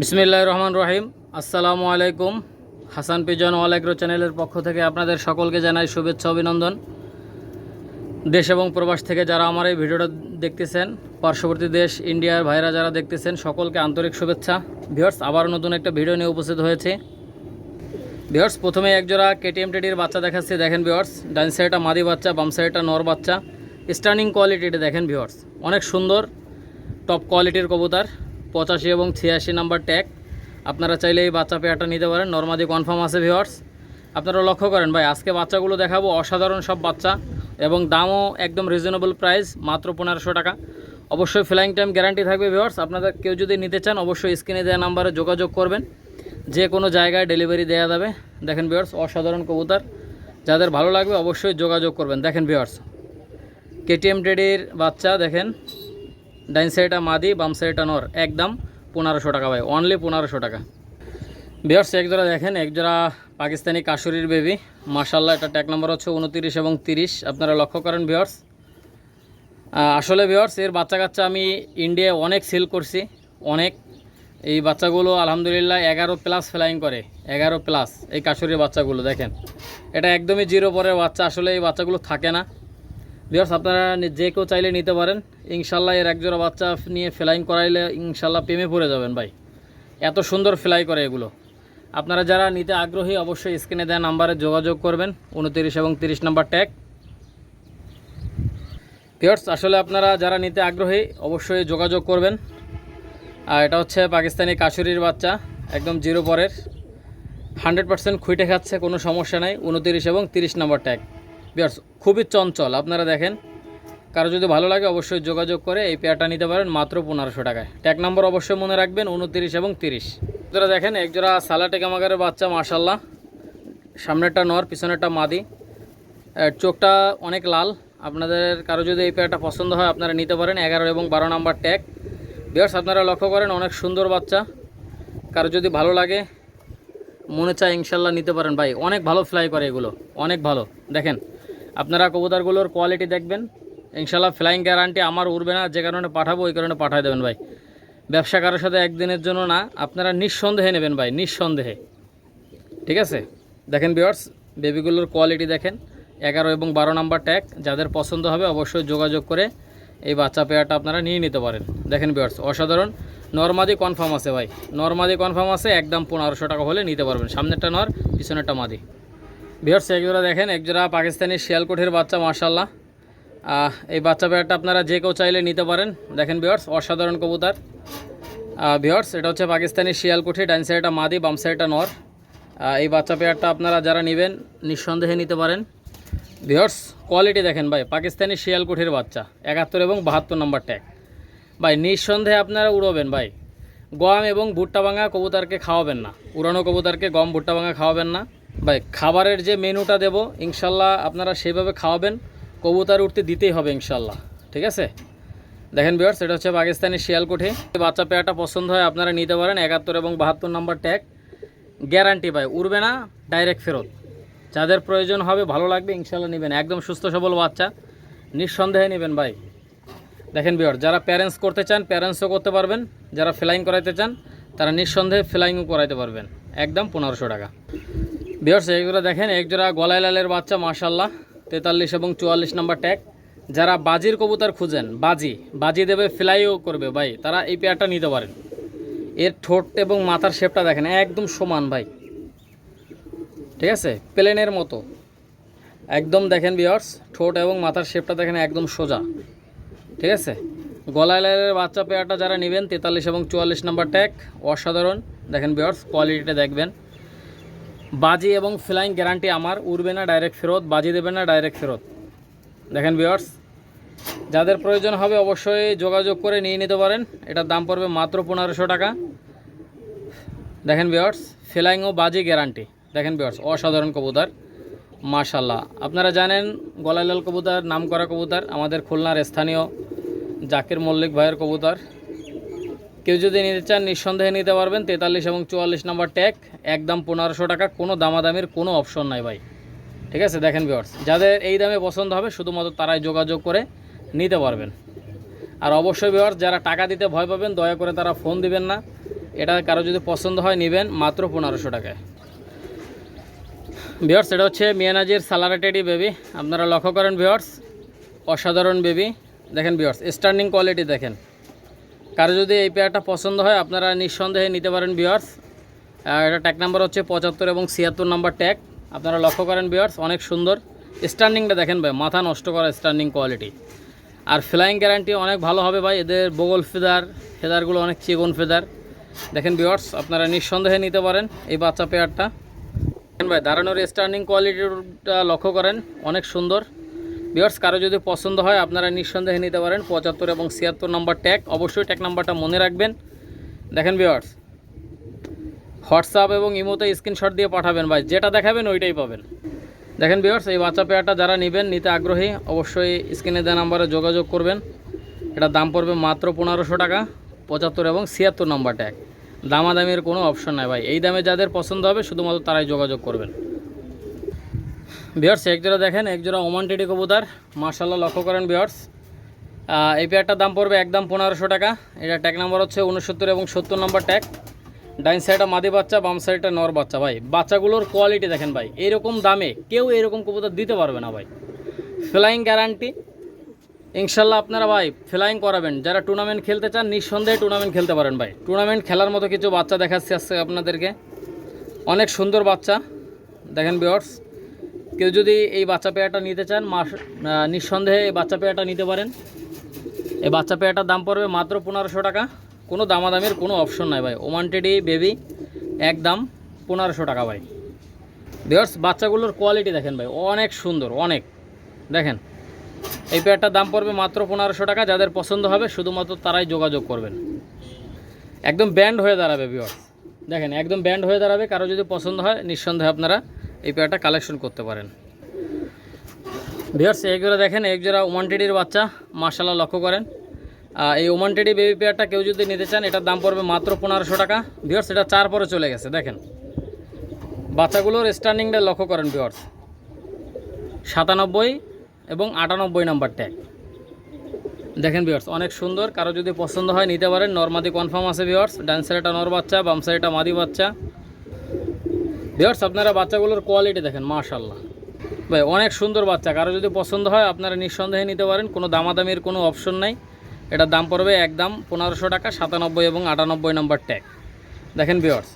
বিসমিল্লাহ রহমান রহিম আসসালামু আলাইকুম হাসান পিজন এগ্রো চ্যানেলের পক্ষ থেকে আপনাদের সকলকে জানাই শুভেচ্ছা, অভিনন্দন। দেশ এবং প্রবাস থেকে যারা আমার এই ভিডিওটা দেখতেছেন, পার্শ্ববর্তী দেশ, ইন্ডিয়ার ভাইরা যারা দেখতেছেন, সকলকে আন্তরিক শুভেচ্ছা। ভিওর্স আবার নতুন একটা ভিডিও নিয়ে উপস্থিত হয়েছে। ভিওর্স প্রথমে একজোড়া কেটিএম টেডির বাচ্চা দেখাচ্ছি। দেখেন ভিওর্স ডান সাইডটা মাদি বাচ্চা, বাম সাইডটা নর বাচ্চা। স্টার্নিং কোয়ালিটিটা দেখেন ভিওর্স অনেক সুন্দর টপ কোয়ালিটির কবুতর। পঁচাশি এবং ছিয়াশি নাম্বার ট্যাগ। আপনারা চাইলে এই বাচ্চা পেয়ারটা নিতে পারেন। নর্মাদি কনফার্ম আছে ভিওয়ার্স আপনারা লক্ষ্য করেন ভাই, আজকে বাচ্চাগুলো দেখাবো। অসাধারণ সব বাচ্চা এবং দামও একদম রিজনেবল প্রাইস মাত্র পনেরোশো টাকা। অবশ্যই ফ্লাইং টাইম গ্যারান্টি থাকবে ভিওয়ার্স আপনাদের কেউ যদি নিতে চান, অবশ্যই স্ক্রিনে দেওয়া নাম্বারে যোগাযোগ করবেন। যে কোনো জায়গায় ডেলিভারি দেওয়া যাবে। দেখেন ভিওয়ার্স অসাধারণ কবুতর। যাদের ভালো লাগবে, অবশ্যই যোগাযোগ করবেন। দেখেন ভিওয়ার্স কেটিএম টেডির বাচ্চা, দেখেন। ডাইন সাইডটা মাদি, বাম সাইডটা নর, একদম পনেরোশো টাকা ভাই অনলি পনেরোশো টাকা। বিয়ার্স একজোড়া দেখেন একজোড়া পাকিস্তানি কাশুরির বেবি মার্শাল্লাহ এটা ট্যাক নম্বর হচ্ছে উনতিরিশ এবং তিরিশ। আপনারা লক্ষ্য করেন বিয়ার্স আসলে বিয়ার্স এর বাচ্চা কাচ্চা আমি ইন্ডিয়ায় অনেক সেল করছি, অনেক। এই বাচ্চাগুলো আলহামদুলিল্লাহ এগারো প্লাস ফ্লাইং করে, এগারো প্লাস এই কাশুরির বাচ্চাগুলো, দেখেন। এটা একদমই জিরো পরের বাচ্চা, আসলে এই বাচ্চাগুলো থাকে না। বিয়ার্স আপনারা যে কেউ চাইলে নিতে পারেন। ইনশাল্লাহ এর একজোড়া বাচ্চা নিয়ে ফ্লাইং করাইলে ইনশাল্লাহ প্রেমে পড়ে যাবেন ভাই। এত সুন্দর ফ্লাই করে এগুলো। আপনারা যারা নিতে আগ্রহী, অবশ্যই স্ক্রিনে দেওয়া নাম্বারে যোগাযোগ করবেন। উনতিরিশ এবং তিরিশ নাম্বার ট্যাগ পিয়ার্স আসলে আপনারা যারা নিতে আগ্রহী, অবশ্যই যোগাযোগ করবেন। আর এটা হচ্ছে পাকিস্তানি কাশুরির বাচ্চা, একদম জিরো পরের। হান্ড্রেড পার্সেন্ট খুঁটে খাচ্ছে, কোনো সমস্যা নাই। উনতিরিশ এবং তিরিশ নাম্বার ট্যাগ বিয়ার্স, খুবই চঞ্চল। আপনারা দেখেন, কারও যদি ভালো লাগে অবশ্যই যোগাযোগ করে এই পেয়ারটা নিতে পারেন মাত্র পনেরোশো টাকায়। ট্যাগ নম্বর অবশ্যই মনে রাখবেন, উনতিরিশ এবং তিরিশ। যারা দেখেন, একজোড়া সালাটে কামাগারের বাচ্চা মার্শাল্লাহ সামনেরটা নর, পিছনেরটা মাদি। চোখটা অনেক লাল। আপনাদের, কারও যদি এই পেয়ারটা পছন্দ হয়, আপনারা নিতে পারেন। এগারো এবং বারো নাম্বার ট্যাগ বিয়ার্স, আপনারা লক্ষ্য করেন, অনেক সুন্দর বাচ্চা। কারও যদি ভালো লাগে, মনে চায় ইনশাল্লাহ নিতে পারেন। ভাই, অনেক ভালো ফ্লাই করে এগুলো। অনেক ভালো। দেখেন আপনারা কবুতরগুলোর কোয়ালিটি দেখবেন। ইনশাল্লাহ ফ্লাইং গ্যারান্টি আমার উড়বে না, যে কারণে পাঠাবো, ওই কারণে পাঠাই দেবেন ভাই। ব্যবসা কারোর সাথে একদিনের জন্য না, আপনারা নিঃসন্দেহে নেবেন ভাই, নিঃসন্দেহে। ঠিক আছে? দেখেন বিয়ার্স বেবিগুলোর কোয়ালিটি দেখেন। এগারো এবং বারো নাম্বার ট্যাগ যাদের পছন্দ হবে অবশ্যই যোগাযোগ করে এই বাচ্চা পেয়ারটা আপনারা নিয়ে নিতে পারেন। দেখেন বিয়ার্স অসাধারণ। নর্মাদি কনফার্ম আছে ভাই। নর্মাদি কনফার্ম আছে, একদম পনেরোশো টাকা হলে নিতে পারবেন। সামনেরটা নর, পিছনেরটা মাদি। বিয়ার্স একজোড়া দেখেন একজোড়া পাকিস্তানি শিয়ালকোঠির বাচ্চা মার্শাল্লাহ এই বাচ্চা পেয়ারটা আপনারা যে কেউ চাইলে নিতে পারেন। দেখেন বিয়ার্স অসাধারণ কবুতর। বিয়ার্স এটা হচ্ছে পাকিস্তানি শিয়ালকুঠি ডাইন সাইডটা মাদি, বাম সাইডটা নর। এই বাচ্চা পেয়ারটা আপনারা যারা নেবেন, নিঃসন্দেহে নিতে পারেন। বিয়ার্স কোয়ালিটি দেখেন ভাই, পাকিস্তানি শিয়ালকুঠির বাচ্চা, একাত্তর এবং বাহাত্তর নম্বর ট্যাগ ভাই, নিঃসন্দেহে আপনারা উড়োবেন ভাই। গম এবং ভুট্টা ভাঙা কবুতারকে খাওয়াবেন না। উড়ানো কবুতারকে গম, ভুট্টা ভাঙা খাওয়াবেন না। ভাই, খাবারের যে মেনুটা দেবো, ইনশাল্লাহ আপনারা সেইভাবে খাওয়াবেন, কবুতর উঠতে দিতেই হবে ইনশাল্লাহ, ঠিক আছে? দেখেন বিয়ার্স এটা হচ্ছে পাকিস্তানি শিয়ালকুঠি। বাচ্চা পেয়াটা পছন্দ হয়, আপনারা নিতে পারেন, একাত্তর এবং বাহাত্তর নম্বর ট্যাগ গ্যারান্টি ভাই, উড়বে না ডাইরেক্ট ফেরত। যাদের প্রয়োজন হবে, ভালো লাগবে, ইনশাল্লাহ নেবেন। একদম সুস্থ, সবল বাচ্চা, নিঃসন্দেহে নেবেন ভাই। দেখেন বিয়ার যারা প্যারেন্টস করতে চান প্যারেন্টসও করতে পারবেন, যারা ফ্লাইং করাইতে চান, তারা নিঃসন্দেহে ফ্লাইংও করাইতে পারবেন। একদম পনেরোশো টাকা। বিয়ার্স এইগুলো দেখেন একজোড়া গলায় লালের বাচ্চা মাশাল্লাহ তেতাল্লিশ এবং চুয়াল্লিশ নাম্বার ট্যাগ যারা বাজির কবুতর খুঁজেন, বাজি বাজি দেবে, ফ্লাইও করবে ভাই, তারা এই পেয়ারটা নিতে পারেন। এর ঠোঁট এবং মাথার শেপটা দেখেন, একদম সমান ভাই। ঠিক আছে? প্লেনের মতো। একদম দেখেন বিয়ার্স ঠোঁট এবং মাথার শেপটা দেখেন একদম সোজা। ঠিক আছে? গলায় লালের বাচ্চা পেয়ারটা যারা নেবেন, তেতাল্লিশ এবং চুয়াল্লিশ নাম্বার ট্যাগ অসাধারণ। দেখেন বিয়ার্স কোয়ালিটিটা দেখবেন। বাজি এবং ফ্লাইং গ্যারান্টি আমার, উড়বে না ডাইরেক্ট ফেরত, বাজি দেবে না ডাইরেক্ট ফেরত। দেখেন বিয়ার্স যাদের প্রয়োজন হবে অবশ্যই যোগাযোগ করে নিয়ে নিতে পারেন। এটার দাম পড়বে মাত্র পনেরোশো টাকা। দেখেন বিয়ার্স ফ্লাইং ও বাজি গ্যারান্টি। দেখেন বিয়ার্স অসাধারণ কবুতর। মাশাল্লাহ আপনারা জানেন গলাইলাল কবুতর নাম করা কবুতর, আমাদের খুলনার স্থানীয় জাকির মল্লিক ভাইয়ের কবুতর। কেউ যদি নিতে চান, নিঃসন্দেহে নিতে পারবেন। তেতাল্লিশ এবং চুয়াল্লিশ নাম্বার ট্যাগ। একদম পনেরোশো টাকা, কোনো দামাদামির কোনো অপশন নাই ভাই। ঠিক আছে, দেখেন বিয়ার্স যাদের এই দামে পছন্দ হবে, শুধুমাত্র তারাই যোগাযোগ করে নিতে পারবেন। আর অবশ্যই বিয়ার্স যারা টাকা দিতে ভয় পাবেন, দয়া করে তারা ফোন দিবেন না। এটা কারও যদি পছন্দ হয়, নেবেন মাত্র পনেরোশো টাকায়। ভিওর্স এটা হচ্ছে মিয়ানাজির সালারাটেডি বেবি। আপনারা লক্ষ্য করেন ভিওর্স অসাধারণ বেবি। দেখেন ভিওর্স স্ট্যান্ডিং কোয়ালিটি দেখেন। কারও যদি এই পেয়ারটা পছন্দ হয়, আপনারা নিঃসন্দেহে নিতে পারেন ভিওর্স এটা ট্যাগ নাম্বার হচ্ছে পঁচাত্তর এবং ছিয়াত্তর নাম্বার ট্যাগ আপনারা লক্ষ্য করেন বিয়ার্স অনেক সুন্দর। স্ট্যান্ডিংটা দেখেন ভাই, মাথা নষ্ট করা স্ট্যান্ডিং কোয়ালিটি আর ফ্লাইং গ্যারান্টি অনেক ভালো হবে ভাই, এদের বগল ফেদার ফেদারগুলো অনেক চিকন ফেদার দেখেন ভিওর্স আপনারা নিঃসন্দেহে নিতে পারেন এই বাচ্চা পেয়ারটা দেখেন ভাই দাঁড়ানোর স্ট্যান্ডিং কোয়ালিটিটা লক্ষ্য করেন, অনেক সুন্দর। ভিওর্স কারও যদি পছন্দ হয়, আপনারা নিঃসন্দেহে নিতে পারেন পঁচাত্তর এবং ছিয়াত্তর নম্বর ট্যাগ। অবশ্যই ট্যাগ নাম্বারটা মনে রাখবেন। দেখেন ভিওর্স হোয়াটসঅ্যাপ এবং ইমোতে স্ক্রিনশট দিয়ে পাঠাবেন ভাই, যেটা দেখাবেন ওইটাই পাবেন। দেখেন ভিওর্স এই বাচ্চা পেয়ারটা যারা নেবেন, নিতে আগ্রহী, অবশ্যই স্ক্রিনে দেওয়া নাম্বারে যোগাযোগ করবেন। এটা দাম পড়বে মাত্র পনেরোশো টাকা, পঁচাত্তর এবং ছিয়াত্তর নম্বর ট্যাগ। দামাদামির কোনো অপশন নাই ভাই, এই দামে যাদের পছন্দ হবে, শুধুমাত্র তারাই যোগাযোগ করবেন। বিয়ার্স একজোড়া দেখেন একজোড়া ওমান টেডি কবুতার। মার্শাল্লাহ লক্ষ্য করেন বিয়ার্স এই পেয়ারটার দাম পড়বে একদম পনেরোশো টাকা। এটা ট্যাগ নাম্বার হচ্ছে উনসত্তর এবং সত্তর নম্বর ট্যাগ ডাইন সাইডটা মাদি বাচ্চা, বাম সাইডটা নর বাচ্চা। ভাই, বাচ্চাগুলোর কোয়ালিটি দেখেন ভাই, এরকম দামে কেউ এরকম কবুতর দিতে পারবে না ভাই। ফ্লাইং গ্যারান্টি ইনশাল্লাহ আপনারা ভাই ফ্লাইং করাবেন। যারা টুর্নামেন্ট খেলতে চান, নিঃসন্দেহে টুর্নামেন্ট খেলতে পারেন ভাই। টুর্নামেন্ট খেলার মতো কিছু বাচ্চা দেখাচ্ছি আজকে আপনাদেরকে। অনেক সুন্দর বাচ্চা। দেখেন বিয়ার্স কেউ যদি এই বাচ্চা পেয়ারটা নিতে চান, মাস নিঃসন্দেহে এই বাচ্চা পেয়ারটা নিতে পারেন। এই বাচ্চা পেয়ারটার দাম পড়বে মাত্র পনেরোশো টাকা। কোনো দামাদামের কোনো অপশন নাই ভাই। ওমান টেডি বেবি একদম পনেরোশো টাকা ভাই। বিয়ার্স বাচ্চাগুলোর কোয়ালিটি দেখেন ভাই, অনেক সুন্দর, অনেক। দেখেন, এই পেয়ারটার দাম পড়বে মাত্র পনেরোশো টাকা। যাদের পছন্দ হবে, শুধুমাত্র তারাই যোগাযোগ করবেন। একদম ব্যান্ড হয়ে দাঁড়াবে বিয়ার্স দেখেন, একদম ব্যান্ড হয়ে দাঁড়াবে। কারও যদি পছন্দ হয়, নিঃসন্দেহে আপনারা এই পেয়ারটা কালেকশন করতে পারেন। ভিওর্স একজোড়া দেখেন, একজোড়া ওমান টেডির বাচ্চা মার্শাল্লাহ লক্ষ্য করেন। এই ওমান টেডি বেবি পেয়ারটা কেউ যদি নিতে চান, এটার দাম পড়বে মাত্র পনেরোশো টাকা। ভিওর্স এটা চার পরে চলে গেছে, দেখেন। বাচ্চাগুলোর স্ট্যান্ডিংটা লক্ষ্য করেন ভিওর্স সাতানব্বই এবং আটানব্বই নাম্বার ট্যাগ দেখেন ভিওর্স অনেক সুন্দর। কারও যদি পছন্দ হয়, নিতে পারেন। নর্মাদি কনফার্ম আছে ভিওর্স ডান সাইডটা নর বাচ্চা বাম সাইডটা মাদি বাচ্চা। ভিওর্স আপনারা বাচ্চাগুলোর কোয়ালিটি দেখেন মাশাল্লাহ ভাই, অনেক সুন্দর বাচ্চা। কারও যদি পছন্দ হয়, আপনারা নিঃসন্দেহে নিতে পারেন। কোনো দামাদামির কোনো অপশন নাই। এটার দাম পড়বে একদম পনেরোশো টাকা, সাতানব্বই এবং আটানব্বই নম্বর ট্যাগ দেখেন ভিওর্স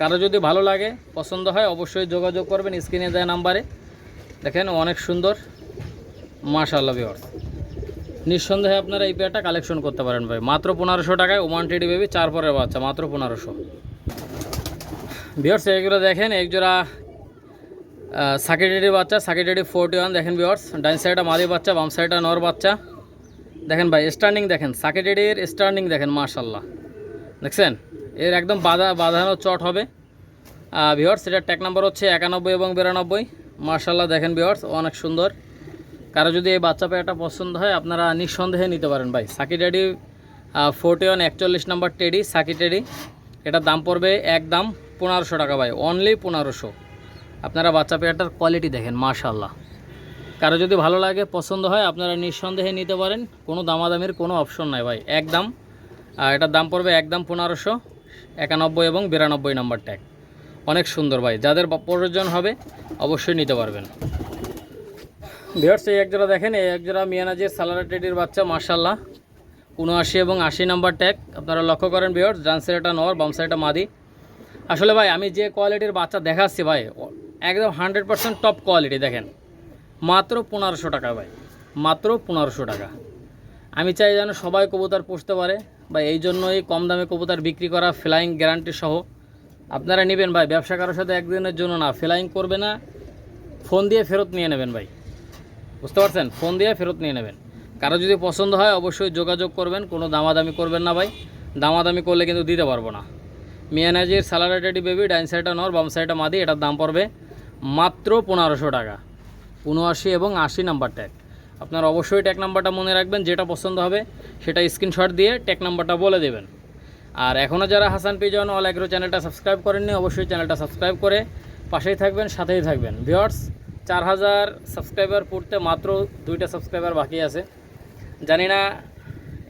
কারও যদি ভালো লাগে, পছন্দ হয়, অবশ্যই যোগাযোগ করবেন স্ক্রিনে দেওয়া নাম্বারে। দেখেন, অনেক সুন্দর। মাশাল্লাহ ভিওর্স নিঃসন্দেহে আপনারা এই পেয়ারটা কালেকশন করতে পারেন ভাই। মাত্র পনেরোশো টাকায় ওমান টেডি বেবি চার পরের বাচ্চা, মাত্র পনেরোশো। ভিওর্স এগুলো দেখেন একজোড়া সাকেটেডি বাচ্চা সাকেটেডি ফোরটি ওয়ান দেখেন ভিওর্স ডাইন সাইডটা মাদি বাচ্চা, বাম সাইডটা নর বাচ্চা। দেখেন ভাই স্ট্যান্ডিং দেখেন সাকেটেডির স্ট্যান্ডিং দেখেন মাশাল্লাহ দেখছেন? এর একদম বাধা, বাঁধানো চট হবে। ভিওর্স এটার ট্যাগ নাম্বার হচ্ছে একানব্বই এবং বিরানব্বই। মার্শাল্লাহ দেখেন ভিওর্স অনেক সুন্দর। কারও যদি এই বাচ্চা পেয়ারটা পছন্দ হয়, আপনারা নিঃসন্দেহে নিতে পারেন ভাই। সাকি টেডি ফোরটি ওয়ান একচল্লিশ নাম্বার টেডি সাকি টেডি এটার দাম পড়বে একদম পনেরোশো টাকা ভাই অনলি পনেরোশো। আপনারা বাচ্চা পেয়ারটার কোয়ালিটি দেখেন মাশাল্লাহ কারও যদি ভালো লাগে, পছন্দ হয়, আপনারা নিঃসন্দেহে নিতে পারেন। কোনো দামাদামির কোনো অপশন নাই ভাই একদম আর এটার দাম পড়বে একদম পনেরোশো, একানব্বই এবং বিরানব্বই নাম্বার ট্যাগ অনেক সুন্দর ভাই, যাদের প্রয়োজন হবে, অবশ্যই নিতে পারবেন। ভিওর্স এই একজোড়া দেখেন, এই একজোড়া মিয়ানাজির সালারা টেডির বাচ্চা মার্শাল্লাহ উনআশি এবং আশি নাম্বার ট্যাগ আপনারা লক্ষ্য করেন ভিওর্স ডান সাইডটা নর, বাম সাইডটা মাদি। আসলে ভাই, আমি যে কোয়ালিটির বাচ্চা দেখাচ্ছি ভাই একদম হান্ড্রেড পার্সেন্ট টপ কোয়ালিটি দেখেন। মাত্র পনেরোশো টাকা ভাই, মাত্র পনেরোশো টাকা। আমি চাই যেন সবাই কবুতর পুষতে পারে, বা এই জন্যই কম দামে কবুতর বিক্রি করা ফ্লাইং গ্যারান্টি সহ। আপনারা নেবেন ভাই, ব্যবসা কারোর সাথে একদিনের জন্য না ফ্লাইং করবে না। ফোন দিয়ে ফেরত নিয়ে নেবেন ভাই। বুঝতে পারছেন? ফোন দিয়ে ফেরত নিয়ে নেবেন। কারও যদি পছন্দ হয়, অবশ্যই যোগাযোগ করবেন, কোনো দামাদামি করবেন না ভাই। দামাদামি করলে কিন্তু দিতে পারব না। মিয়ানাজির স্যালারেটেডি বেবি, ডাইন সাইডটা নর, বাম সাইডটা মাদি, এটার দাম পড়বে মাত্র পনেরোশো টাকা। উনআশি এবং আশি নাম্বার ট্যাগ আপনারা অবশ্যই ট্যাগ নাম্বারটা মনে রাখবেন, যেটা পছন্দ হবে সেটা স্ক্রিনশট দিয়ে ট্যাগ নাম্বারটা বলে দেবেন। আর এখনও যারা হাসান পিজন অল অ্যাগ্রো চ্যানেলটা সাবস্ক্রাইব করেননি, অবশ্যই চ্যানেলটা সাবস্ক্রাইব করে পাশেই থাকবেন, সাথেই থাকবেন। ভিওর্স চার হাজার সাবস্ক্রাইবার পড়তে মাত্র দুইটা সাবস্ক্রাইবার বাকি আছে। জানি না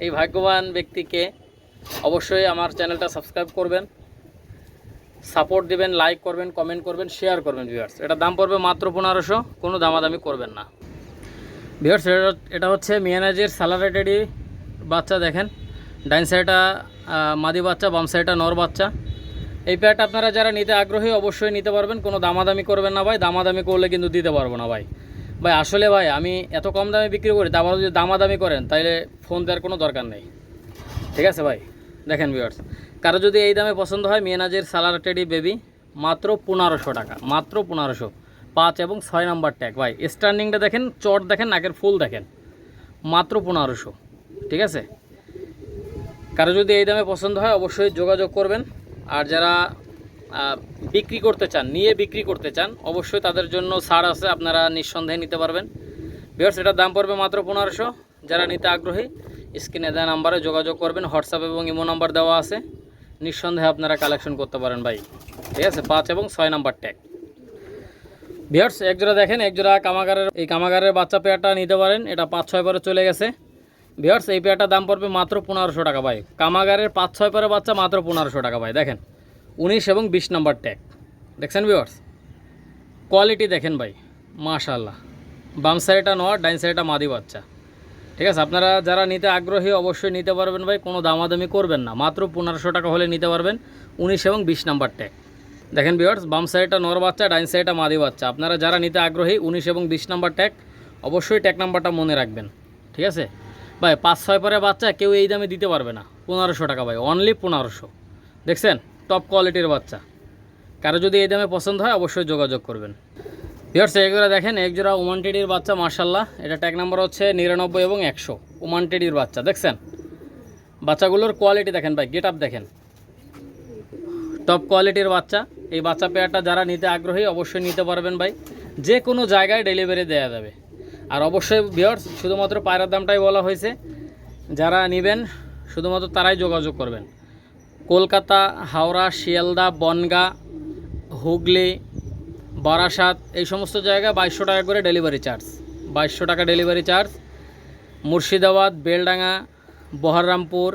এই ভাগ্যবান ব্যক্তিকে অবশ্যই আমার চ্যানেলটা সাবস্ক্রাইব করবেন। সাপোর্ট দেবেন লাইক করবেন কমেন্ট করবেন শেয়ার করবেন ভিউয়ার্স এটার দাম পড়বে মাত্র পনেরোশো, কোনো দামাদামি করবেন না। ভিউয়ার্স এটা এটা হচ্ছে মিয়ানাজের স্যালারেটেডি বাচ্চা, দেখেন। ডাইন সাইডটা মাদি বাচ্চা, বাম সাইডটা নর বাচ্চা। এই প্যাট আপনারা যারা নিতে আগ্রহী, অবশ্যই নিতে পারবেন। কোনো দামাদামি করবেন না ভাই, দামাদামি করলে কিন্তু দিতে পারব না ভাই। ভাই, আসলে ভাই, আমি এত কম দামে বিক্রি করি তারপর যদি দামাদামি করেন তাহলে ফোন দেওয়ার কোনো দরকার নেই। ঠিক আছে ভাই? দেখেন ভিউয়ার্স কারও যদি এই দামে পছন্দ হয়, মিয়ানাজের সালার টেডি বেবি, মাত্র পনেরোশো টাকা, মাত্র পনেরোশো। পাঁচ এবং ছয় নাম্বার ট্যাগ। ভাই স্ট্যান্ডিংটা দেখেন, চট দেখেন, নাকের ফুল দেখেন, মাত্র পনেরোশো। ঠিক আছে? কারও যদি এই দামে পছন্দ হয়, অবশ্যই যোগাযোগ করবেন। আর যারা বিক্রি করতে চান, নিয়ে বিক্রি করতে চান, অবশ্যই তাদের জন্য ছাড় আছে, আপনারা নিঃসন্দেহে নিতে পারবেন। বিয়ার্স এটার দাম পড়বে মাত্র পনেরোশো। যারা নিতে আগ্রহী, স্ক্রিনে দেওয়া নাম্বারে যোগাযোগ করবেন। হোয়াটসঅ্যাপ এবং ইমো নাম্বার দেওয়া আছে। নিঃসন্দেহে আপনারা কালেকশন করতে পারেন ভাই। ঠিক আছে? পাঁচ এবং ছয় নাম্বার ট্যাগ বিয়ার্স একজোড়া দেখেন একজোড়া কামাগারের এই কামাগারের বাচ্চা পেয়ারটা নিতে পারেন। এটা পাঁচ, ছয় পরে চলে গেছে। বিয়ার্স এই পেয়ারটার দাম পড়বে মাত্র পনেরোশো টাকা ভাই। কামাগারের পাঁচ, ছয় পরে বাচ্চা মাত্র পনেরোশো টাকা ভাই। দেখেন, উনিশ এবং বিশ নাম্বার ট্যাগ দেখছেন বিয়ার্স কোয়ালিটি দেখেন ভাই। মাশাল্লাহ বাম সাইডটা নোয়া ডাইন সাইডটা মাদি বাচ্চা। ঠিক আছে, আপনারা যারা নিতে আগ্রহী অবশ্যই নিতে পারবেন ভাই, কোনো দামাদামি করবেন না। মাত্র পনেরোশো টাকা হলে নিতে পারবেন উনিশ এবং বিশ নাম্বার ট্যাগ দেখেন বিয়ার্স বাম সাইডটা নর বাচ্চা ডাইন সাইডটা মাদি বাচ্চা। আপনারা যারা নিতে আগ্রহী উনিশ এবং বিশ নাম্বার ট্যাগ অবশ্যই ট্যাগ নাম্বারটা মনে রাখবেন। ঠিক আছে? ভাই, পাঁচ ছয় পরে বাচ্চা কেউ এই দামে দিতে পারবে না। পনেরোশো টাকা ভাই অনলি পনেরোশো। দেখছেন? টপ কোয়ালিটির বাচ্চা। কারও যদি এই দামে পছন্দ হয়, অবশ্যই যোগাযোগ করবেন। ভিওর্স একজোড়া দেখেন একজোড়া ওমান টেডির বাচ্চা মার্শাল্লাহ এটা ট্যাগ নাম্বার হচ্ছে নিরানব্বই এবং একশো। ওমান টেডির বাচ্চা, দেখছেন? বাচ্চাগুলোর কোয়ালিটি দেখেন ভাই গেট আপ দেখেন। টপ কোয়ালিটির বাচ্চা। এই বাচ্চা পেয়ারটা যারা নিতে আগ্রহী, অবশ্যই নিতে পারবেন ভাই। যে কোনো জায়গায় ডেলিভারি দেওয়া যাবে। আর অবশ্যই ভিওর্স শুধুমাত্র পায়রার দামটাই বলা হয়েছে। যারা নেবেন, শুধুমাত্র তারাই যোগাযোগ করবেন। কলকাতা, হাওড়া, শিয়ালদা, বনগা, হুগলি বারাসাত, এই সমস্ত জায়গায় বাইশশো টাকা করে ডেলিভারি চার্জ বাইশশো টাকা ডেলিভারি চার্জ মুর্শিদাবাদ, বেলডাঙ্গা বহররামপুর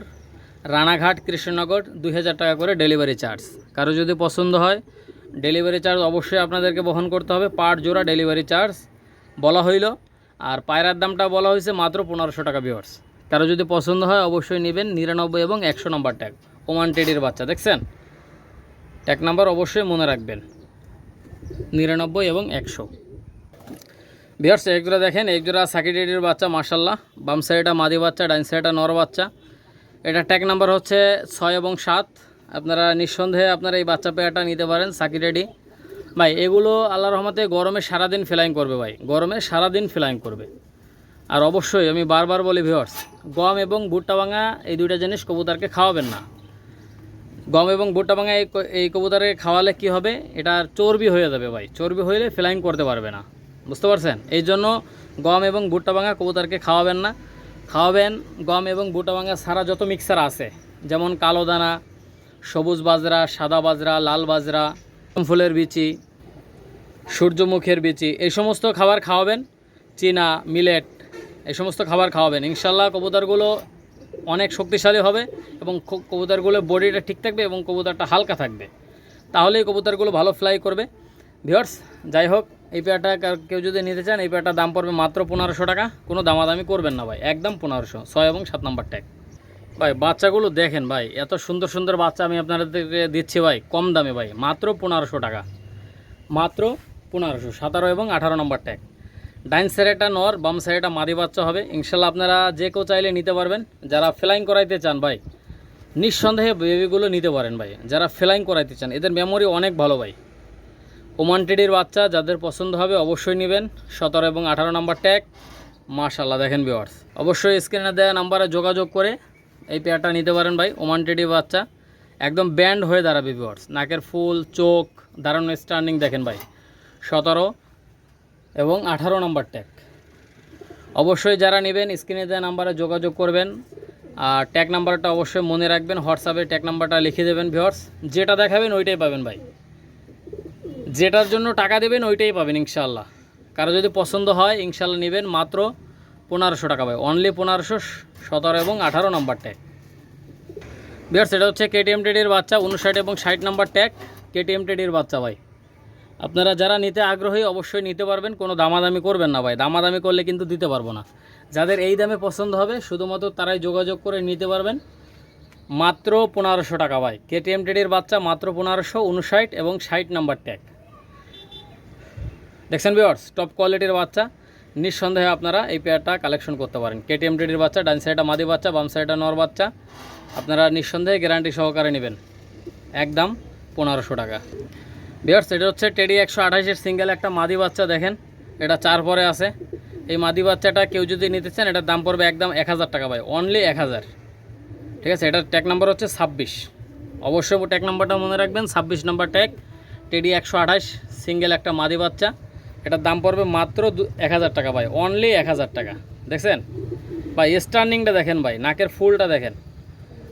রানাঘাট, কৃষ্ণনগর দুই হাজার টাকা করে ডেলিভারি চার্জ কারও যদি পছন্দ হয় ডেলিভারি চার্জ অবশ্যই আপনাদেরকে বহন করতে হবে। পার জোড়া ডেলিভারি চার্জ বলা হইল। আর পায়রার দামটা বলা হয়েছে মাত্র পনেরোশো টাকা বিয়ার্স কারও যদি পছন্দ হয়, অবশ্যই নেবেন নিরানব্বই এবং একশো নম্বর ট্যাগ ওমান টেডির বাচ্চা, দেখছেন? ট্যাগ নাম্বার অবশ্যই মনে রাখবেন। নিরানব্বই এবং একশো। বিহার্স একজোড়া দেখেন একজোড়া সাকিটেডির বাচ্চা মার্শাল্লাহ বাম সাইডটা মাদি বাচ্চা ডাইন সাইডটা নর বাচ্চা। এটা ট্যাগ নাম্বার হচ্ছে ছয় এবং সাত। আপনারা নিঃসন্দেহে আপনারা এই বাচ্চা পেয়াটা নিতে পারেন সাকিটেডি ভাই, এগুলো আল্লাহ রহমতে গরমে সারাদিন ফ্লাইং করবে ভাই। গরমে সারাদিন ফ্লাইং করবে। আর অবশ্যই আমি বারবার বলি ভিওর্স গম এবং ভুট্টা ভাঙা এই দুইটা জিনিস কবুতরকে খাওয়াবেন না। গম এবং ভুট্টা ভাঙা এই ক- এই কবুতরকে খাওয়ালে কি হবে? এটার চর্বি হয়ে যাবে ভাই। চর্বি হইলে ফ্লাইং করতে পারবে না। বুঝতে পারছেন? এই জন্য গম এবং ভুট্টা ভাঙা কবুতরকে খাওয়াবেন না। খাওয়াবেন গম এবং ভুট্টা ভাঙা ছাড়া যত মিক্সার আছে, যেমন কালো দানা, সবুজ বাজরা, সাদা বাজরা, লাল বাজরা ফুলের বিচি, সূর্যমুখের বিচি, এই সমস্ত খাবার খাওয়াবেন। চীনা, মিলেট, এই সমস্ত খাবার খাওয়াবেন। ইনশাল্লাহ কবুতরগুলো অনেক শক্তিশালী হবে এবং ক- কবুতরগুলোর বডিটা ঠিক থাকবে এবং কবুতরটা হালকা থাকবে। তাহলেই কবুতরগুলো ভালো ফ্লাই করবে। ভিওর্স যাই হোক, এই পেয়ারটা কেউ যদি নিতে চান, এই পেয়ারটার দাম পড়বে মাত্র পনেরোশো টাকা। কোনো দামাদামি করবেন না ভাই, একদম পনেরোশো। ছয় এবং সাত নম্বর ট্যাগ ভাই, বাচ্চাগুলো দেখেন ভাই, এত সুন্দর সুন্দর বাচ্চা আমি আপনাদেরকে দিচ্ছি ভাই, কম দামে ভাই, মাত্র পনেরোশো টাকা। মাত্র পনেরোশো, সতেরো এবং আঠারো নম্বর ট্যাগ ডাইন সাইডেটা নর, বাম সাইডেটা মাদি বাচ্চা হবে। ইনশাল্লাহ আপনারা যে কেউ চাইলে নিতে পারবেন। যারা ফ্লাইং করাইতে চান ভাই, নিঃসন্দেহে বেবিগুলো নিতে পারেন ভাই। যারা ফ্লাইং করাইতে চান, এদের মেমোরি অনেক ভালো ভাই। ওমান টেডির বাচ্চা, যাদের পছন্দ হবে অবশ্যই নেবেন। সতেরো এবং আঠারো নম্বর ট্যাগ মাশাল্লাহ দেখেন ভিওয়ার্স অবশ্যই স্ক্রিনে দেওয়া নাম্বারে যোগাযোগ করে এই পেয়ারটা নিতে পারেন ভাই, ওমান টেডি বাচ্চা। একদম ব্যান্ড হয়ে দাঁড়াবে ভিওয়ার্স নাকের ফুল, চোখ দাঁড়ানো স্ট্যান্ডিং দেখেন ভাই। সতেরো এবং আঠারো নম্বর ট্যাগ। অবশ্যই যারা নেবেন, স্ক্রিনে দেওয়া নাম্বারে যোগাযোগ করবেন। আর ট্যাগ নাম্বারটা অবশ্যই মনে রাখবেন, হোয়াটসঅ্যাপে ট্যাগ নাম্বারটা লিখে দেবেন ভিওর্স যেটা দেখাবেন ওইটাই পাবেন ভাই। যেটার জন্য টাকা দেবেন ওইটাই পাবেন ইনশাল্লাহ কারও যদি পছন্দ হয় ইনশাল্লাহ নেবেন মাত্র পনেরোশো টাকা ভাই। অনলি পনেরোশো, সতেরো এবং আঠারো নম্বর ট্যাগ। বিয়ার সেটা হচ্ছে কেটিএম টেডির বাচ্চা, উনষাট এবং ষাট নাম্বার ট্যাগ। কেটিএম টেডির বাচ্চা ভাই। আপনারা যারা নিতে আগ্রহী অবশ্যই নিতে পারবেন, কোনো দামাদামি করবেন না ভাই। দামাদামি করলে কিন্তু দিতে পারব না। যাদের এই দামে পছন্দ হবে, শুধুমাত্র তারাই যোগাযোগ করে নিতে পারবেন। মাত্র পনেরোশো টাকা ভাই। কেটিএম টেডির বাচ্চা মাত্র পনেরোশো উনষাট এবং ষাট নাম্বার ট্যাগ। দেখছেন বিয়ার্স টপ কোয়ালিটির বাচ্চা। নিঃসন্দেহে আপনারা এই পেয়ারটা কালেকশন করতে পারেন। কেটিএম টেডির বাচ্চা, ডান সাইডটা মাদি বাচ্চা, বাম সাইডটা নর বাচ্চা। আপনারা নিঃসন্দেহে গ্যারান্টি সহকারে নেবেন। একদম পনেরোশো টাকা। বিয়ার্স এটা হচ্ছে টেডি একশো আঠাশের সিঙ্গেল একটা মাদি বাচ্চা দেখেন। এটা চার পরে আছে। এই মাদি বাচ্চাটা কেউ যদি নিতে চান, এটার দাম পড়বে একদম এক হাজার টাকা ভাই অনলি এক হাজার। ঠিক আছে, এটার ট্যাগ নাম্বার হচ্ছে ছাব্বিশ। অবশ্যই ট্যাগ নাম্বারটা মনে রাখবেন, ছাব্বিশ নাম্বার ট্যাগ টেডি একশো আঠাশ সিঙ্গেল একটা মাদি বাচ্চা। এটার দাম পড়বে মাত্র এক হাজার টাকা ভাই অনলি এক হাজার টাকা। দেখছেন? ভাই স্টার্নিংটা দেখেন ভাই, নাকের ফুলটা দেখেন।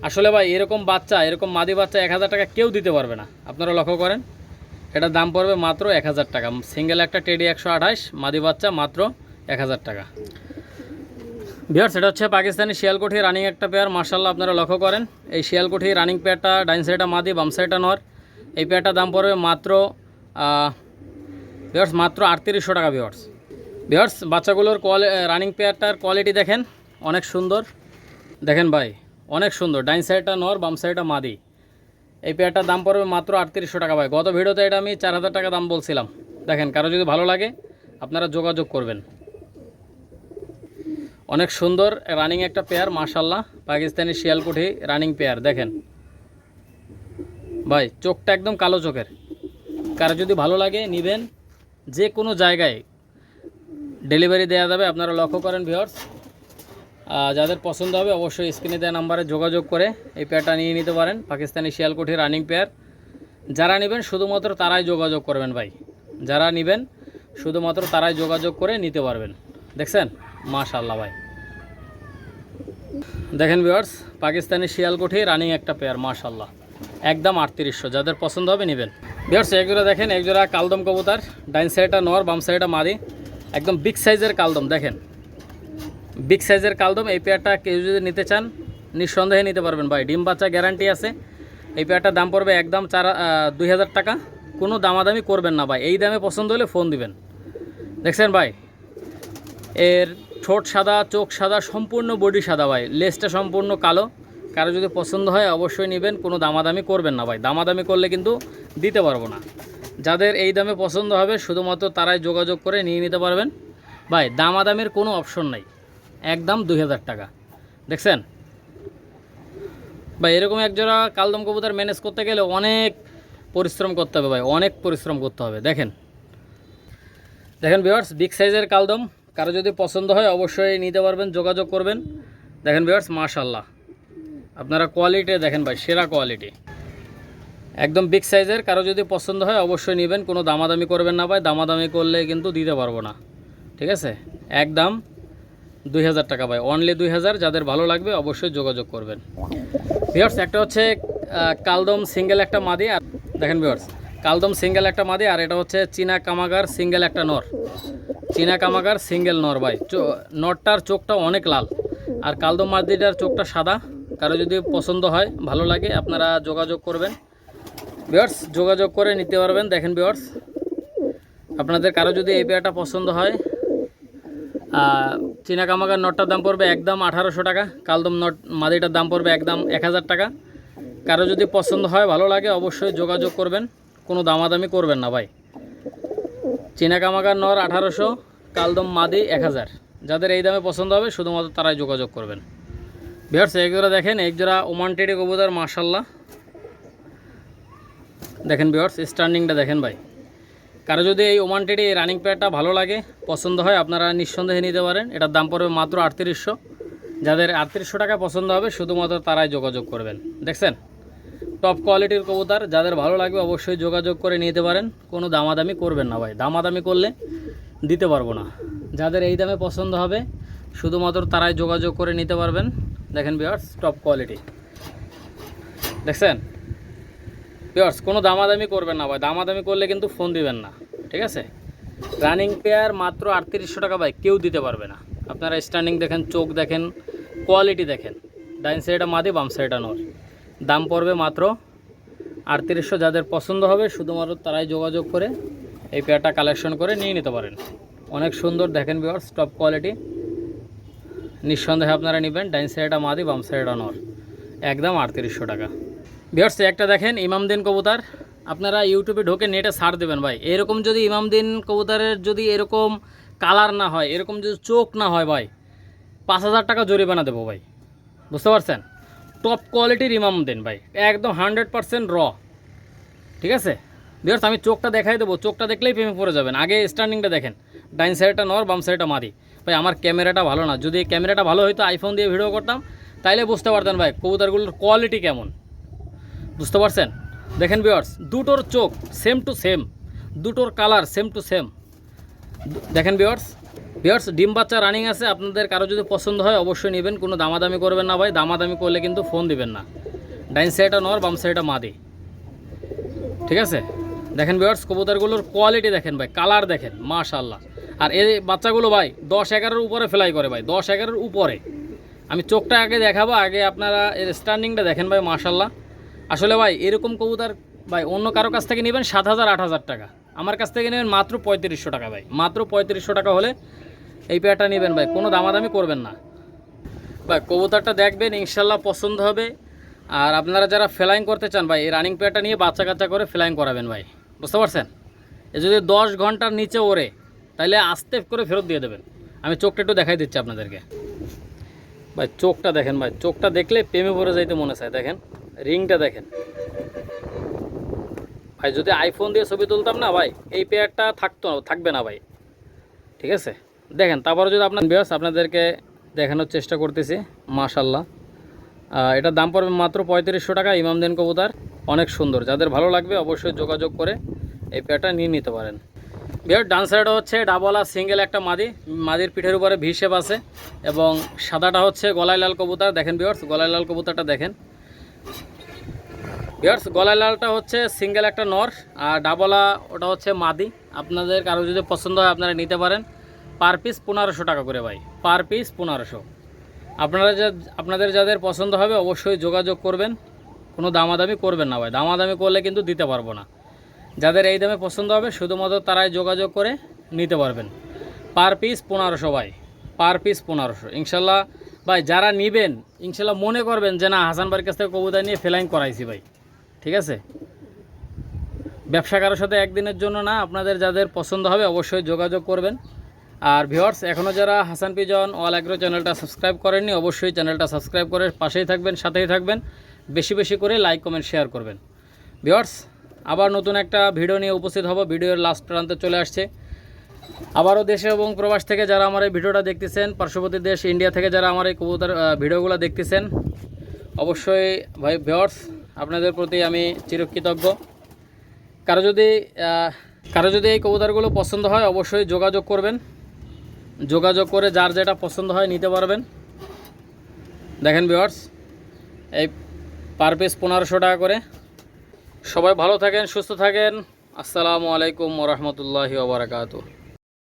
আসলে ভাই, এরকম বাচ্চা, এরকম মাদি বাচ্চা এক হাজার টাকা কেউ দিতে পারবে না। আপনারা লক্ষ্য করেন। এটার দাম পড়বে মাত্র এক হাজার টাকা। সিঙ্গেল একটা টেডি একশো আঠাশ, মাদি বাচ্চা মাত্র এক হাজার টাকা। বিহার সেটা হচ্ছে পাকিস্তানি শিয়ালকুঠি রানিং একটা পেয়ার মার্শাল্লাহ আপনারা লক্ষ্য করেন। এই শিয়ালকুঠি রানিং পেয়ারটা ডাইন সাইডটা মাদি, বাম সাইডটা নর। এই পেয়ারটার দাম পড়বে মাত্র বিহার্স মাত্র আটত্রিশশো টাকা বিহার্স বিহার্স বাচ্চাগুলোর কোয়ালি রানিং পেয়ারটার কোয়ালিটি দেখেন, অনেক সুন্দর। দেখেন ভাই, অনেক সুন্দর। ডাইন সাইডটা নর, বাম সাইডটা মাদি। এই পেয়ারটার দাম পড়বে মাত্র আটত্রিশশো টাকা ভাই। গত ভিডিওতে এটা আমি চার হাজার টাকা দাম বলছিলাম। দেখেন, কারও যদি ভালো লাগে, আপনারা যোগাযোগ করবেন। অনেক সুন্দর রানিং একটা পেয়ার মাশাল্লাহ পাকিস্তানি শিয়ালকুঠি রানিং পেয়ার, দেখেন। ভাই, চোখটা একদম কালো চোখের। কারও যদি ভালো লাগে, নেবেন। যে কোনো জায়গায় ডেলিভারি দেওয়া যাবে, আপনারা লক্ষ্য করেন ভিওর্স যাদের পছন্দ হবে অবশ্যই স্ক্রিনে দেওয়া নাম্বারে যোগাযোগ করে এই পেয়ারটা নিয়ে নিতে পারেন, পাকিস্তানি শিয়ালকুঠি রানিং পেয়ার যারা নেবেন, শুধুমাত্র তারাই যোগাযোগ করবেন ভাই। যারা নেবেন, শুধুমাত্র তারাই যোগাযোগ করে নিতে পারবেন। দেখছেন? মাশাল্লাহ ভাই। দেখেন ভিওয়ার্স পাকিস্তানি শিয়ালকুঠি রানিং একটা পেয়ার মাশাল্লাহ একদম আটত্রিশশো। যাদের পছন্দ হবে, নেবেন। ভিওয়ার্স একজোড়া দেখেন একজোড়া কালদম কবুতার। ডাইন সাইডটা নর, বাম সাইডটা মারি একদম বিগ সাইজের কালদম, দেখেন। বিগ সাইজের কালদম, এই পেয়ারটা কেউ যদি নিতে চান, নিঃসন্দেহে নিতে পারবেন ভাই। ডিম বাচ্চা গ্যারান্টি আছে। এই পেয়ারটার দাম পড়বে একদম চার দুই হাজার টাকা। কোনো দামাদামি করবেন না ভাই। এই দামে পছন্দ হলে ফোন দিবেন। দেখছেন ভাই? এর ঠোঁট সাদা, চোখ সাদা, সম্পূর্ণ বডি সাদা ভাই। লেজটা সম্পূর্ণ কালো। কারও যদি পছন্দ হয়, অবশ্যই নেবেন। কোনো দামাদামি করবেন না ভাই। দামাদামি করলে কিন্তু দিতে পারব না। যাদের এই দামে পছন্দ হবে, শুধুমাত্র তারাই যোগাযোগ করে নিয়ে নিতে পারবেন। ভাই, দামাদামের কোনো অপশন নাই। একদম দুই হাজার টাকা। দেখছেন? ভাই, এরকম এক একজোড়া কালদম কবুতর ম্যানেজ করতে গেলে অনেক পরিশ্রম করতে হবে ভাই, অনেক পরিশ্রম করতে হবে। দেখেন। দেখেন ভিওয়ার্স বিগ সাইজের কালদম, কারও যদি পছন্দ হয় অবশ্যই নিতে পারবেন, যোগাযোগ করবেন। দেখেন ভিওয়ার্স মাশাল্লাহ আপনারা কোয়ালিটি দেখেন ভাই, সেরা কোয়ালিটি একদম বিগ সাইজের কারও যদি পছন্দ হয় অবশ্যই নেবেন, কোনো দামাদামি করবেন না ভাই, দামাদামি করলে কিন্তু দিতে পারব না। ঠিক আছে? একদম দুই হাজার টাকা ভাই। অনলি দুই হাজার, যাদের ভালো লাগবে অবশ্যই যোগাযোগ করবেন। ভিওর্স একটা হচ্ছে কালদম সিঙ্গেল একটা মাদি আর দেখেন ভিওর্স কালদম সিঙ্গেল একটা মাদি আর এটা হচ্ছে চীনা কামাগার সিঙ্গেল একটা নর। চীনা কামাগার সিঙ্গেল নর ভাই। নরটার চোখটা অনেক লাল আর কালদম মাদিটার চোখটা সাদা। কারও যদি পছন্দ হয়, ভালো লাগে, আপনারা যোগাযোগ করবেন। ভিওর্স যোগাযোগ করে নিতে পারবেন। দেখেন ভিওর্স আপনাদের কারও যদি এই পেয়ারটা পছন্দ হয় চীনা কামাগার নটটার দাম পড়বে একদম আঠারোশো টাকা, কালদম নট মাদিটার দাম পড়বে একদম এক হাজার টাকা। কারও যদি পছন্দ হয়, ভালো লাগে, অবশ্যই যোগাযোগ করবেন, কোনো দামাদামি করবেন না ভাই। চীনা কামাগার নর আঠারোশো, কালদম মাদি এক হাজার। যাদের এই দামে পছন্দ হবে, শুধুমাত্র তারাই যোগাযোগ করবেন। বিহার্স একজোড়া দেখেন একজোড়া ওমান টেডি কবুতর মার্শাল্লাহ দেখেন বিহার্স স্ট্যান্ডিংটা দেখেন ভাই। কারও যদি এই ওমান টেডি এই রানিং প্যাডটা ভালো লাগে, পছন্দ হয়, আপনারা নিঃসন্দেহে নিতে পারেন। এটার দাম পড়বে মাত্র আটত্রিশশো। যাদের আটত্রিশশো টাকা পছন্দ হবে, শুধুমাত্র তারাই যোগাযোগ করবেন। দেখছেন? টপ কোয়ালিটির কবুতর, যাদের ভালো লাগবে, অবশ্যই যোগাযোগ করে নিতে পারেন। কোনো দামাদামি করবেন না ভাই। দামাদামি করলে দিতে পারব না। যাদের এই দামে পছন্দ হবে, শুধুমাত্র তারাই যোগাযোগ করে নিতে পারবেন। দেখেন বিয়ার্স টপ কোয়ালিটি দেখছেন? পিওর্স কোনো দামাদামি করবেন না ভাই। দামাদামি করলে কিন্তু ফোন দিবেন না। ঠিক আছে? রানিং পেয়ার মাত্র আটত্রিশশো টাকা ভাই, কেউ দিতে পারবে না। আপনারা স্ট্যান্ডিং দেখেন, চোখ দেখেন কোয়ালিটি দেখেন। ডাইন সাইডটা মাদি, বাম সাইডটা নর। দাম পড়বে মাত্র আটত্রিশশো। যাদের পছন্দ হবে, শুধুমাত্র তারাই যোগাযোগ করে এই পেয়ারটা কালেকশন করে নিয়ে নিতে পারেন। অনেক সুন্দর দেখেন বিয়ার্স টপ কোয়ালিটি নিঃসন্দেহে আপনারা নেবেন, ডাইন সাইডটা মাদি, বাম সাইডটা নর। একদম আটত্রিশশো টাকা। বিয়ার্স একটা দেখেন ইমামদিন কবুতার। আপনারা ইউটিউবে ঢোকে নেটে ছাড় দেবেন ভাই। এরকম যদি ইমামদিন কবুতারের যদি এরকম কালার না হয়, এরকম যদি চোখ না হয় ভাই, পাঁচ হাজার টাকা জরিমানা দেবো ভাই। বুঝতে পারছেন? টপ কোয়ালিটির ইমাম ইমামদিন ভাই। একদম হান্ড্রেড পারসেন্ট র। ঠিক আছে? বিয়ার্স আমি চোখটা দেখাই দেবো। চোখটা দেখলেই প্রেমে পড়ে যাবেন। আগে স্ট্যান্ডিংটা দেখেন। ডাইন সাইডটা নর, বাম সাইডটা মারি ভাই, আমার ক্যামেরাটা ভালো না। যদি ক্যামেরাটা ভালো হয়তো আইফোন দিয়ে ভিডিও করতাম, তাইলে বুঝতে পারতেন ভাই, কবুতরগুলোর কোয়ালিটি কেমন। বুঝতে পারছেন? দেখেন বিয়ার্স দুটোর চোখ সেম টু সেম দুটোর কালার সেম টু সেম দেখেন বিয়ার্স বিয়ার্স ডিম বাচ্চা রানিং আছে, আপনাদের কারও যদি পছন্দ হয় অবশ্যই নেবেন, কোনো দামাদামি করবেন না ভাই, দামাদামি করলে কিন্তু ফোন দিবেন না। ডাইন সাইডটা নর, বাম সাইডটা মাদি। ঠিক আছে? দেখেন বিয়ার্স কবুতরগুলোর কোয়ালিটি দেখেন ভাই কালার দেখেন মাশাল্লাহ আর এই বাচ্চাগুলো ভাই, দশ এগারোর উপরে ফ্লাই করে ভাই, দশ এগারোর উপরে। আমি চোখটা আগে দেখাবো, আগে আপনারা এর স্ট্যান্ডিংটা দেখেন ভাই মাশাল্লাহ আসলে ভাই, এরকম কবুতর, ভাই, অন্য কারও কাছ থেকে নেবেন সাত হাজার, আট হাজার টাকা। আমার কাছ থেকে নেবেন মাত্র পঁয়ত্রিশশো টাকা ভাই। মাত্র পঁয়ত্রিশশো টাকা হলে এই পেয়ারটা নেবেন ভাই। কোনো দামাদামি করবেন না। ভাই, কবুতরটা দেখবেন, ইনশাল্লাহ পছন্দ হবে। আর আপনারা যারা ফ্লাইং করতে চান ভাই, এই রানিং পেয়ারটা নিয়ে বাচ্চা কাচ্চা করে ফ্লাইং করাবেন ভাই। বুঝতে পারছেন? এ যদি দশ ঘণ্টার নিচে ওড়ে, তাহলে আস্তে করে ফেরত দিয়ে দেবেন। আমি চোখটা একটু দেখাই দিচ্ছি আপনাদেরকে। ভাই, চোখটা দেখেন ভাই। চোখটা দেখলে প্রেমে পড়ে যাইতে মনে চায়, দেখেন। রিংটা দেখেন। ভাই, যদি আইফোন দিয়ে ছবি তুলতাম না ভাই, এই পেয়ারটা থাকতো, থাকবে না ভাই। ঠিক আছে? দেখেন, তারপরে যদি আপনার বিয়াস আপনাদেরকে দেখানোর চেষ্টা করতেছি মাশাল্লাহ এটার দাম পড়বে মাত্র পঁয়ত্রিশশো টাকা ইমামদিন কবুতার। অনেক সুন্দর। যাদের ভালো লাগবে অবশ্যই যোগাযোগ করে এই পেয়ারটা নিয়ে নিতে পারেন। বিয়ার ডান সাইডে হচ্ছে ডাবলা সিঙ্গেল একটা মাদি। মাদির পিঠের উপরে ভিসেপ আছে এবং সাদাটা হচ্ছে গলায় লাল কবুতর। দেখেন বিয়ার্স গলায় লাল কবুতরটা দেখেন। বিয়ার্স গলায় লালটা হচ্ছে সিঙ্গেল একটা নর, আর ডাবলা ওটা হচ্ছে মাদি। আপনাদের কারও যদি পছন্দ হয়, আপনারা নিতে পারেন। পার পিস পনেরোশো টাকা করে ভাই। পার পিস পনেরোশো। আপনারা যা আপনাদের যাদের পছন্দ হবে, অবশ্যই যোগাযোগ করবেন। কোনো দামাদামি করবেন না ভাই। দামাদামি করলে কিন্তু দিতে পারব না। যাদের এই দামে পছন্দ হবে, শুধুমাত্র তারাই যোগাযোগ করে নিতে পারবেন। পার পিস পনেরোশো ভাই। পার পিস পনেরোশো। ইনশাল্লাহ ভাই, যারা নেবেন, ইনশাল্লাহ মনে করবেন যে, না হাসান বাড়ির কাছ থেকে কবুতর নিয়ে ফেলাইন করাইছি ভাই। ঠিক আছে? ব্যবসা কারোর সাথে একদিনের জন্য না, আপনাদের যাদের পছন্দ হবে অবশ্যই যোগাযোগ করবেন। আর ভিওয়ার্স এখনও যারা হাসান পিজন অল অ্যাগ্রো চ্যানেলটা সাবস্ক্রাইব করেননি, অবশ্যই চ্যানেলটা সাবস্ক্রাইব করে পাশেই থাকবেন, সাথেই থাকবেন। বেশি বেশি করে লাইক, কমেন্ট, শেয়ার করবেন। ভিওয়ার্স আবার নতুন একটা ভিডিও নিয়ে উপস্থিত হব। ভিডিওর লাস্ট প্রান্তে চলে আসছে। আবারও দেশে এবং প্রবাস থেকে যারা আমার এই ভিডিওটা দেখতেছেন, পার্শ্ববর্তী দেশ, ইন্ডিয়া থেকে যারা আমার এই কবুতর ভিডিওগুলো দেখতেছেন, অবশ্যই ভাই ভিওয়ার্স আপনাদের প্রতি আমি চিরকৃতজ্ঞ। কারও যদি কারও যদি এই কবুতরগুলো পছন্দ হয়, অবশ্যই যোগাযোগ করবেন। যোগাযোগ করে যার যেটা পছন্দ হয় নিতে পারবেন। দেখেন ভিওয়ার্স এই পার পিস পনেরোশো টাকা করে। সবাই ভালো থাকেন, সুস্থ থাকেন। আসসালামু আলাইকুম ওরহমতুল্লাহি ওবরাকাতু